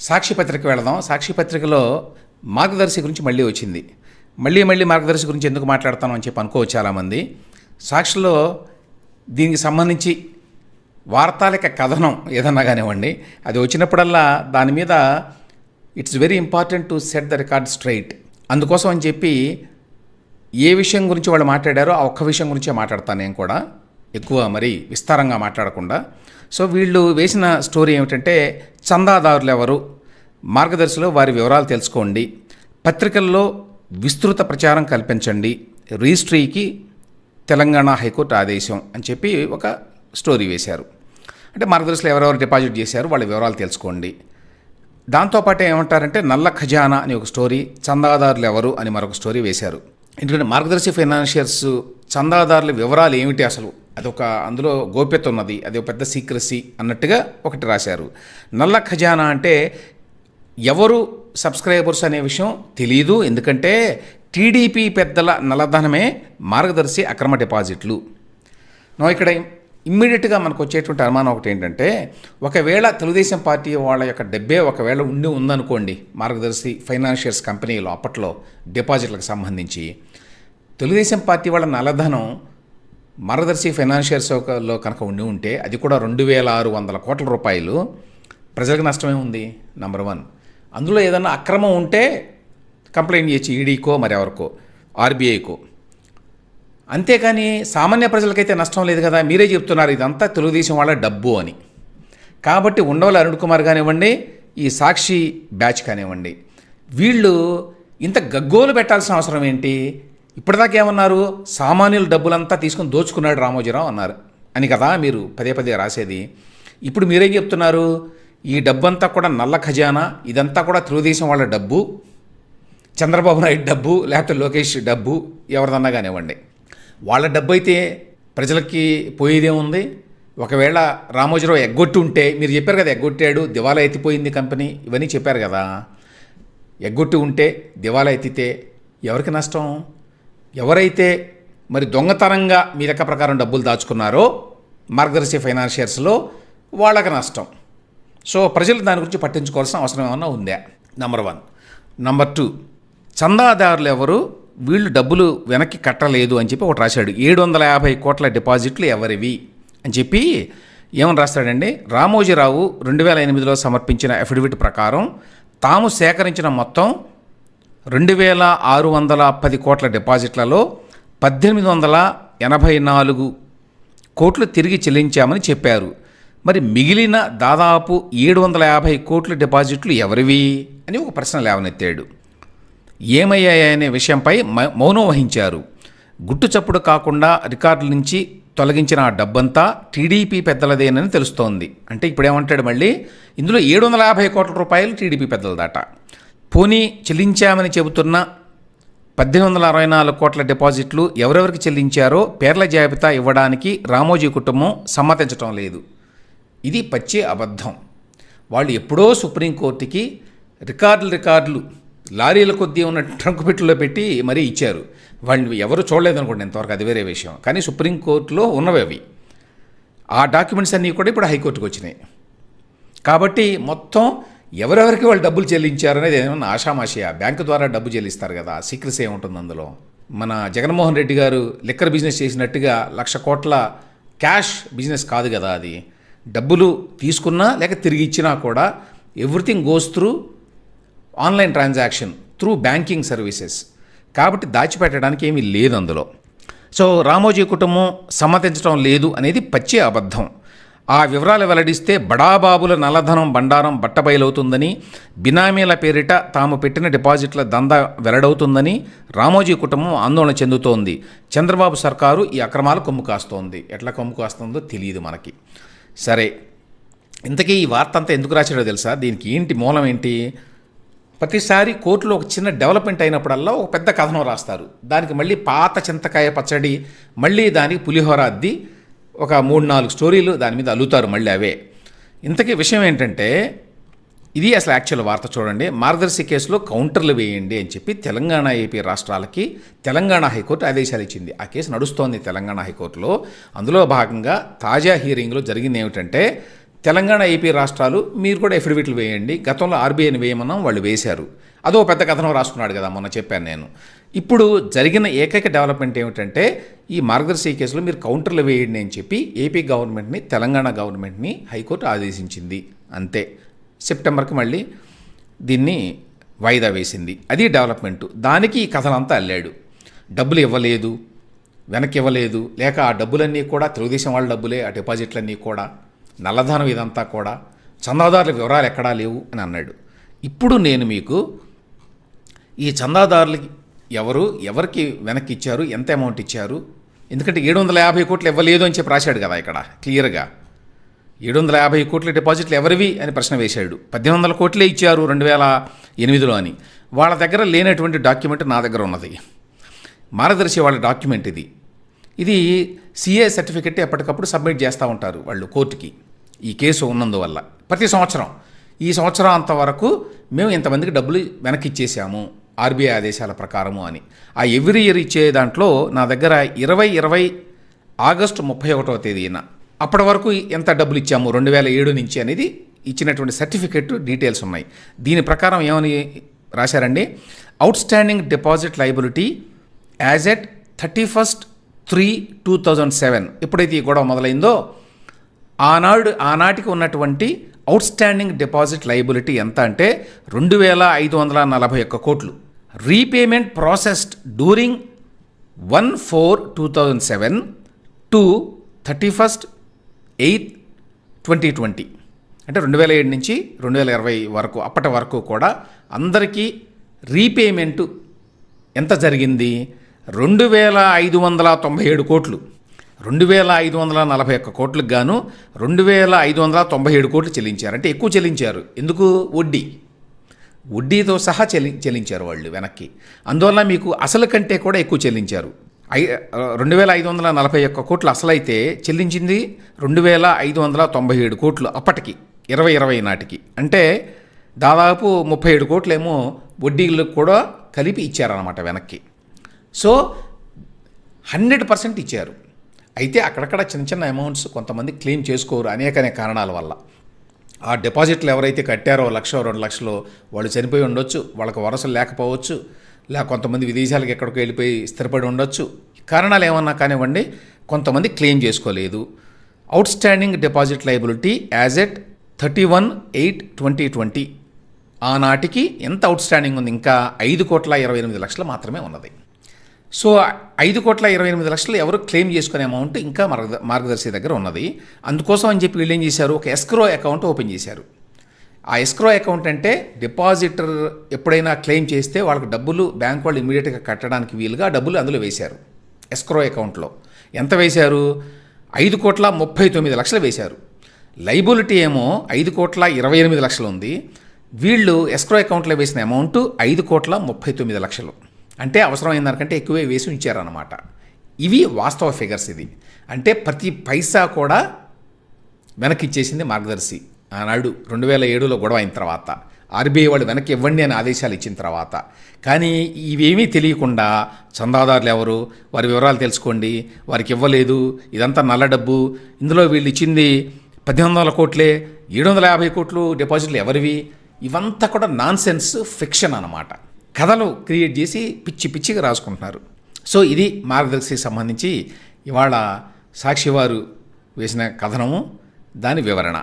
సాక్షి పత్రిక వెళదాం. సాక్షి పత్రికలో మార్గదర్శి గురించి మళ్ళీ వచ్చింది. మళ్ళీ మళ్ళీ మార్గదర్శి గురించి ఎందుకు మాట్లాడతాను అని చెప్పి అనుకోవచ్చు చాలామంది. సాక్షిలో దీనికి సంబంధించి వార్తాలిక కథనం ఏదన్నా కానివ్వండి అది వచ్చినప్పుడల్లా దాని మీద it's very important to set the record straight. అందుకోసం అని చెప్పి ఏ విషయం గురించి వాళ్ళు మాట్లాడారో ఆ ఒక్క విషయం గురించే మాట్లాడతాను నేను కూడా. ఎక్కువ మరి విస్తారంగా మాట్లాడకుండా. సో వీళ్ళు వేసిన స్టోరీ ఏమిటంటే చందాదారులు ఎవరు? మార్గదర్శిలో వారి వివరాలు తెలుసుకోండి. పత్రికల్లో విస్తృత ప్రచారం కల్పించండి. రిజిస్ట్రీకి తెలంగాణ హైకోర్టు ఆదేశం అని చెప్పి ఒక స్టోరీ వేశారు. అంటే మార్గదర్శిలో ఎవరెవరు డిపాజిట్ చేశారు వాళ్ళ వివరాలు తెలుసుకోండి. దాంతోపాటు ఏమంటారంటే నల్ల ఖజానా అని ఒక స్టోరీ చందాదారులు ఎవరు అని మరొక స్టోరీ వేశారు. ఎందుకంటే మార్గదర్శి ఫైనాన్షియర్స్ చందాదారుల వివరాలు ఏమిటి అసలు? అదొక అందులో గోప్యత ఉన్నది. అది ఒక పెద్ద సీక్రసీ అన్నట్టుగా ఒకటి రాశారు. నల్ల ఖజానా అంటే ఎవరు సబ్స్క్రైబర్స్ అనే విషయం తెలియదు ఎందుకంటే టీడీపీ పెద్దల నల్లధనమే మార్గదర్శి అక్రమ డిపాజిట్లు. నో ఇక్కడ ఇమ్మీడియట్గా మనకు వచ్చేటువంటి అనుమానం ఒకటి ఏంటంటే ఒకవేళ తెలుగుదేశం పార్టీ వాళ్ళ యొక్క డబ్బే ఒకవేళ ఉండి ఉందనుకోండి మార్గదర్శి ఫైనాన్షియల్స్ కంపెనీలో అప్పట్లో డిపాజిట్లకు సంబంధించి తెలుగుదేశం పార్టీ వాళ్ళ నల్లధనం మార్గదర్శి ఫైనాన్షియర్స్లో కనుక ఉండి ఉంటే అది కూడా రెండు వేల ఆరు వందల కోట్ల రూపాయలు. ప్రజలకు నష్టమే ఉంది నంబర్ వన్ అందులో ఏదన్నా అక్రమం ఉంటే కంప్లైంట్ చేయొచ్చు ఈడీకో మరి ఎవరికో ఆర్బీఐకో. అంతేకాని సామాన్య ప్రజలకైతే నష్టం లేదు కదా మీరే చెప్తున్నారు ఇదంతా తెలుగుదేశం వాళ్ళ డబ్బు అని. కాబట్టి ఉండవల అరుణ్ కుమార్ కానివ్వండి ఈ సాక్షి బ్యాచ్ కానివ్వండి వీళ్ళు ఇంత గగ్గోలు పెట్టాల్సిన అవసరం ఏంటి? ఇప్పటిదాకా ఏమన్నారు? సామాన్యుల డబ్బులంతా తీసుకుని దోచుకున్నాడు రామోజీరావు అన్నారు. అని కదా మీరు పదే పదే రాసేది. ఇప్పుడు మీరేం చెప్తున్నారు? ఈ డబ్బంతా కూడా నల్ల ఖజానా? ఇదంతా కూడా తెలుగుదేశం వాళ్ళ డబ్బు? చంద్రబాబు నాయుడు డబ్బు? లేకపోతే లోకేష్ డబ్బు? ఎవరిదన్నా కానివ్వండి. వాళ్ళ డబ్బు అయితే ప్రజలకి పోయేదే ఉంది. ఒకవేళ రామోజీరావు ఎగ్గొట్టి ఉంటే మీరు చెప్పారు కదా ఎగ్గొట్టాడు దివాలా ఎత్తిపోయింది కంపెనీ ఇవన్నీ చెప్పారు కదా. ఎగ్గొట్టి ఉంటే దివాలా ఎత్తితే ఎవరికి నష్టం? ఎవరైతే మరి దొంగతనంగా మీ లెక్క ప్రకారం డబ్బులు దాచుకున్నారో మార్గదర్శి ఫైనాన్షియర్స్లో వాళ్ళకి నష్టం. సో ప్రజలు దాని గురించి పట్టించుకోవాల్సిన అవసరం ఏమన్నా ఉందా? నెంబర్ వన్ నంబర్ టూ చందాదారులు ఎవరు? వీళ్ళు డబ్బులు వెనక్కి కట్టలేదు అని చెప్పి ఒకటి రాశాడు. ఏడు వందల యాభై కోట్ల డిపాజిట్లు ఎవరివి? అని చెప్పి ఏమని రాస్తాడండి? రామోజీరావు రెండు వేల ఎనిమిదిలో సమర్పించిన అఫిడవిట్ ప్రకారం తాము సేకరించిన మొత్తం రెండు వేల ఆరు వందల పది కోట్ల డిపాజిట్లలో పద్దెనిమిది వందల ఎనభై నాలుగు కోట్లు తిరిగి చెల్లించామని చెప్పారు. మరి మిగిలిన దాదాపు ఏడు వందల యాభై కోట్ల డిపాజిట్లు ఎవరివి అని ఒక ప్రశ్న లేవనెత్తాడు. ఏమయ్యాయనే విషయంపై మౌనం వహించారు. గుట్టు చప్పుడు కాకుండా రికార్డుల నుంచి తొలగించిన ఆ డబ్బంతా టీడీపీ పెద్దలదేనని తెలుస్తోంది. అంటే ఇప్పుడు ఏమంటాడు మళ్ళీ? ఇందులో ఏడు వందల యాభై కోట్ల రూపాయలు టీడీపీ పెద్దలదాట. పోనీ చెల్లించామని చెబుతున్న పద్దెనిమిది వందల అరవై నాలుగు కోట్ల డిపాజిట్లు ఎవరెవరికి చెల్లించారో పేర్ల జాబితా ఇవ్వడానికి రామోజీ కుటుంబం సమ్మతించటం లేదు. ఇది పచ్చి అబద్ధం. వాళ్ళు ఎప్పుడో సుప్రీంకోర్టుకి రికార్డులు రికార్డులు లారీల కొద్దీ ఉన్న ట్రంక్ పెట్టెలో పెట్టి మరీ ఇచ్చారు. వాళ్ళు ఎవరు చూడలేదనుకోండి ఇంతవరకు అది వేరే విషయం. కానీ సుప్రీంకోర్టులో ఉన్నవి అవి. ఆ డాక్యుమెంట్స్ అన్నీ కూడా ఇప్పుడు హైకోర్టుకు వచ్చినాయి. కాబట్టి మొత్తం ఎవరెవరికి వాళ్ళు డబ్బులు చెల్లించారు అనేది ఏమన్నా ఆషామాషయ? బ్యాంకు ద్వారా డబ్బు చెల్లిస్తారు కదా సీక్రెసీ ఏముంటుంది అందులో? మన జగన్మోహన్ రెడ్డి గారు లిక్కర్ బిజినెస్ చేసినట్టుగా లక్ష కోట్ల క్యాష్ బిజినెస్ కాదు కదా అది. డబ్బులు తీసుకున్నా లేక తిరిగి ఇచ్చినా కూడా everything goes through online transaction through banking services. కాబట్టి దాచిపెట్టడానికి ఏమీ లేదు అందులో. సో రామోజీ కుటుంబం సమ్మతించడం లేదు అనేది పచ్చి అబద్ధం. ఆ వివరాలు వెల్లడిస్తే బడాబాబుల నల్లధనం బండారం బట్టబయలవుతుందని బినామీల పేరిట తాము పెట్టిన డిపాజిట్ల దందా వెల్లడవుతుందని రామోజీ కుటుంబం ఆందోళన చెందుతోంది. చంద్రబాబు సర్కారు ఈ అక్రమాలు కొమ్ము కాస్తోంది. ఎట్లా కొమ్ము కాస్తుందో తెలియదు మనకి. సరే ఇంతకీ ఈ వార్త అంతా ఎందుకు రాశాడో తెలుసా? దీనికి ఏంటి మూలం ఏంటి? ప్రతిసారి కోర్టులో ఒక చిన్న డెవలప్మెంట్ అయినప్పుడల్లా ఒక పెద్ద కథనం రాస్తారు. దానికి మళ్ళీ పాత చింతకాయ పచ్చడి మళ్ళీ దానికి పులిహోర అద్ది ఒక మూడు నాలుగు స్టోరీలు దాని మీద అల్లుతారు మళ్ళీ అవే. ఇంతకీ విషయం ఏంటంటే ఇది అసలు యాక్చువల్ వార్త చూడండి. మార్గదర్శి కేసులో కౌంటర్లు వేయండి అని చెప్పి తెలంగాణ ఏపీ రాష్ట్రాలకి తెలంగాణ హైకోర్టు ఆదేశాలు ఇచ్చింది. ఆ కేసు నడుస్తోంది తెలంగాణ హైకోర్టులో. అందులో భాగంగా తాజా హీరింగ్లో జరిగింది ఏమిటంటే తెలంగాణ ఏపీ రాష్ట్రాలు మీరు కూడా ఎఫిడవిట్లు వేయండి. గతంలో ఆర్బీఐని వేయమన్నాం వాళ్ళు వేశారు. అదో పెద్ద కథనం రాసుకున్నాడు కదా మొన్న చెప్పాను నేను. ఇప్పుడు జరిగిన ఏకైక డెవలప్మెంట్ ఏమిటంటే ఈ మార్గదర్శి కేసులో మీరు కౌంటర్లు వేయండి అని చెప్పి ఏపీ గవర్నమెంట్ని తెలంగాణ గవర్నమెంట్ని హైకోర్టు ఆదేశించింది. అంతే. సెప్టెంబర్కి మళ్ళీ దీన్ని వాయిదా వేసింది. అది డెవలప్మెంట్. దానికి ఈ కథనంతా అల్లాడు. డబ్బులు ఇవ్వలేదు వెనక్కి ఇవ్వలేదు. లేక ఆ డబ్బులన్నీ కూడా తెలుగుదేశం వాళ్ళ డబ్బులే ఆ డిపాజిట్లన్నీ కూడా. నల్లధనం ఇదంతా కూడా చందాదారుల వివరాలు ఎక్కడా లేవు అని అన్నాడు. ఇప్పుడు నేను మీకు ఈ చందాదారులకి ఎవరు ఎవరికి వెనక్కి ఇచ్చారు ఎంత అమౌంట్ ఇచ్చారు? ఎందుకంటే ఏడు వందల యాభై కోట్లు ఇవ్వలేదు అని చెప్పి రాశాడు కదా ఇక్కడ క్లియర్గా. ఏడు వందల యాభై కోట్ల డిపాజిట్లు ఎవరివి అని ప్రశ్న వేశాడు. పద్దెనిమిది వందల కోట్లే ఇచ్చారు రెండు వేల ఎనిమిదిలో అని. వాళ్ళ దగ్గర లేనటువంటి డాక్యుమెంట్ నా దగ్గర ఉన్నది. మార్గదర్శి వాళ్ళ డాక్యుమెంట్ ఇది. ఇది సిఏ సర్టిఫికెట్ ఎప్పటికప్పుడు సబ్మిట్ చేస్తూ ఉంటారు వాళ్ళు కోర్టుకి. ఈ కేసు ఉన్నందువల్ల. ప్రతి సంవత్సరం. ఈ సంవత్సరం అంతవరకు మేము ఇంతమందికి డబ్బులు వెనక్కి ఇచ్చేసాము ఆర్బీఐ ఆదేశాల ప్రకారము అని. ఆ ఎవ్రీ ఇయర్ ఇచ్చే దాంట్లో నా దగ్గర ఇరవై ఇరవై ఆగస్టు ముప్పై ఒకటవ తేదీన అప్పటి వరకు ఎంత డబ్బులు ఇచ్చాము? రెండు వేల ఏడు నుంచి అనేది ఇచ్చినటువంటి సర్టిఫికెట్ డీటెయిల్స్ ఉన్నాయి. దీని ప్రకారం ఏమని రాశారండి? Outstanding deposit liability as at thirty first three two thousand seven ఎప్పుడైతే ఈ గొడవ మొదలైందో ఆనాడు ఆనాటికి ఉన్నటువంటి అవుట్ స్టాండింగ్ డిపాజిట్ లయబిలిటీ ఎంత అంటే రెండు వేల ఐదు వందల నలభై ఒక్క కోట్లు. Repayment processed during one four two thousand seven to thirty first eight twenty twenty అంటే రెండు వేల ఏడు నుంచి రెండు వేల ఇరవై వరకు అప్పటి వరకు కూడా అందరికీ రీపేమెంటు ఎంత జరిగింది? రెండు వేల ఐదు వందల తొంభై ఏడు కోట్లు. రెండు వేల ఐదు వందల నలభై ఒక్క కోట్లకు గాను రెండు వేల ఐదు వందల తొంభై ఏడు కోట్లు చెల్లించారు. అంటే ఎక్కువ చెల్లించారు. ఎందుకు? వడ్డీ. వడ్డీతో సహా చెల్లి చెల్లించారు వాళ్ళు వెనక్కి. అందువల్ల మీకు అసలు కంటే కూడా ఎక్కువ చెల్లించారు. ఐ రెండు వేల ఐదు వందల నలభై ఒక్క కోట్లు అసలైతే చెల్లించింది రెండు వేల ఐదు వందల తొంభై ఏడు కోట్లు అప్పటికి ఇరవై ఇరవై నాటికి. అంటే దాదాపు ముప్పై ఏడు కోట్లేమో వడ్డీలు కూడా కలిపి ఇచ్చారనమాట వెనక్కి. సో హండ్రెడ్ పర్సెంట్ ఇచ్చారు. అయితే అక్కడక్కడ చిన్న చిన్న అమౌంట్స్ కొంతమంది క్లెయిమ్ చేసుకోరు అనేక అనేక కారణాల వల్ల. ఆ డిపాజిట్లు ఎవరైతే కట్టారో లక్ష రెండు లక్షలు వాళ్ళు చనిపోయి ఉండొచ్చు వాళ్ళకి వరసలు లేకపోవచ్చు లేక కొంతమంది విదేశాలకు ఎక్కడికి వెళ్ళిపోయి స్థిరపడి ఉండొచ్చు. కారణాలు ఏమన్నా కానివ్వండి కొంతమంది క్లెయిమ్ చేసుకోలేదు. Outstanding deposit liability as at thirty one eight twenty twenty ఆనాటికి ఎంత అవుట్ స్టాండింగ్ ఉంది? ఇంకా ఐదు కోట్ల ఇరవై ఎనిమిది లక్షలు మాత్రమే ఉన్నది. సో ఐదు కోట్ల ఇరవై ఎనిమిది లక్షలు ఎవరు క్లెయిమ్ చేసుకునే అమౌంట్ ఇంకా మార్గ మార్గదర్శి దగ్గర ఉన్నది. అందుకోసం అని చెప్పి వీళ్ళు ఏం చేశారు? ఒక ఎస్క్రో అకౌంట్ ఓపెన్ చేశారు. ఆ ఎస్క్రో అకౌంట్ అంటే డిపాజిటర్ ఎప్పుడైనా క్లెయిమ్ చేస్తే వాళ్ళకి డబ్బులు బ్యాంక్ వాళ్ళు ఇమీడియట్గా కట్టడానికి వీలుగా డబ్బులు అందులో వేశారు. ఎస్క్రో అకౌంట్లో. ఎంత వేశారు? ఐదు కోట్ల ముప్పై తొమ్మిది లక్షలు వేశారు. లైబిలిటీ ఏమో ఐదు కోట్ల ఇరవై ఎనిమిది లక్షలు ఉంది. వీళ్ళు ఎస్క్రో అకౌంట్లో వేసిన అమౌంట్ ఐదు కోట్ల ముప్పై తొమ్మిది లక్షలు. అంటే అవసరమైన దానికంటే ఎక్కువే వేసి ఉంచారన్నమాట. ఇవి వాస్తవ ఫిగర్స్ ఇది. అంటే ప్రతి పైసా కూడా వెనక్కి ఇచ్చేసింది మార్గదర్శి ఆనాడు రెండు వేల ఏడులో గొడవ అయిన తర్వాత. ఆర్బీఐ వాళ్ళు వెనక్కి ఇవ్వండి అని ఆదేశాలు ఇచ్చిన తర్వాత. కానీ ఇవేమీ తెలియకుండా చందాదారులు ఎవరు? వారి వివరాలు తెలుసుకోండి. వారికి ఇవ్వలేదు. ఇదంతా నల్ల డబ్బు. ఇందులో వీళ్ళు ఇచ్చింది పద్దెనిమిది వందల కోట్లే. ఏడు వందల యాభై కోట్లు డిపాజిట్లు ఎవరివి? ఇవంతా కూడా నాన్ సెన్స్ ఫిక్షన్ అనమాట కథలు క్రియేట్ చేసి పిచ్చి పిచ్చిగా రాసుకుంటున్నారు. సో ఇది మార్గదర్శికి సంబంధించి ఇవాళ సాక్షివారు వేసిన కథనము దాని వివరణ.